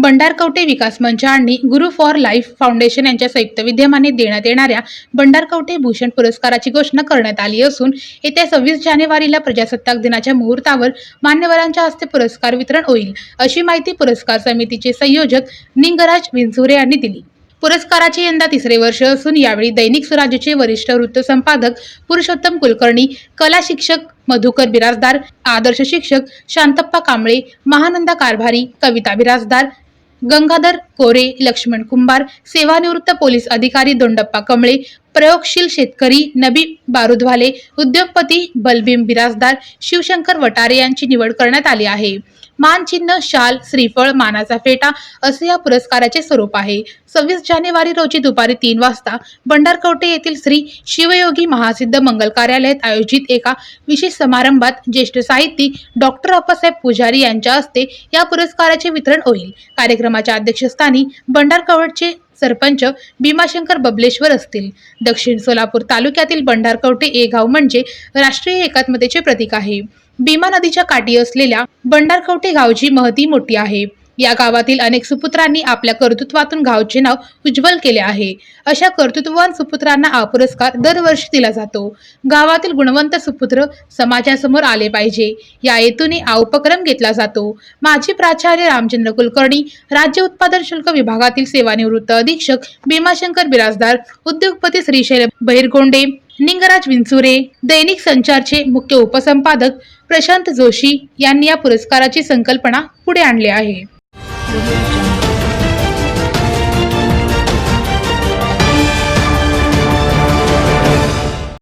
भंडारकवटे विकास मंच आणि गुरु for life foundation यांच्या संयुक्त विद्यमाने देण्यात येणाऱ्या भंडारकवटे भूषण पुरस्काराची घोषणा करण्यात आली असून येत्या सव्वीस जानेवारीला प्रजासत्ताक दिनाच्या मुहूर्तावर मान्यवरांच्या हस्ते पुरस्कार वितरण होईल अशी माहिती पुरस्कार समितीचे संयोजक निंगराज विंचुरे यांनी दिली. पुरस्काराचे यंदा तिसरे वर्ष असून यावेळी दैनिक स्वराज्यचे वरिष्ठ वृत्तसंपादक पुरुषोत्तम कुलकर्णी कला शिक्षक मधुकर बिराजदार आदर्श शिक्षक शांतप्पा कांबळे महानंदा कारभारी कविता बिराजदार गंगाधर कोरे लक्ष्मण कुंभार सेवानिवृत्त पोलीस अधिकारी दोंडप्पा कमळे प्रयोगशील शेतकरी नबी बारुदवाले उद्योगपती बलभीम बिराजदार शिवशंकर वटारे यांची निवड करण्यात आली आहे. मानचिन्ह शाल श्रीफळ मानाचा फेटा असे या पुरस्काराचे स्वरूप आहे. सव्वीस जानेवारी रोजी दुपारी तीन वाजता भंडारकवटे येथील श्री शिवयोगी महासिद्ध मंगल कार्यालयात आयोजित एका विशेष समारंभात ज्येष्ठ साहित्यिक डॉक्टर अप्पासाहेब पुजारी यांच्या हस्ते या पुरस्काराचे वितरण होईल. कार्यक्रमाच्या अध्यक्षस्थानी भंडारकवटचे सरपंच भीमाशंकर बबलेश्वर असतील. दक्षिण सोलापूर तालुक्यातील भंडारकवटे ए गाव म्हणजे राष्ट्रीय एकात्मतेचे प्रतीक आहे. भीमा नदीच्या काठी असलेल्या भंडारकवटे गावची महती मोठी आहे. या गावातील अनेक सुपुत्रांनी आपल्या कर्तृत्वातून गावचे नाव उज्ज्वल केले आहे. अशा कर्तृत्ववान सुपुत्रांना हा पुरस्कार दरवर्षी दिला जातो. गावातील गुणवंत सुपुत्र समाजासमोर आले पाहिजे. या हेतूने हा उपक्रम घेतला जातो. माजी प्राचार्य रामचंद्र कुलकर्णी राज्य उत्पादन शुल्क विभागातील सेवानिवृत्त अधीक्षक भीमाशंकर बिराजदार उद्योगपती श्रीशैल बहिरगोंडे निंगराज विंचुरे दैनिक संचारचे मुख्य उपसंपादक प्रशांत जोशी यांनी या पुरस्काराची संकल्पना पुढे आणली आहे.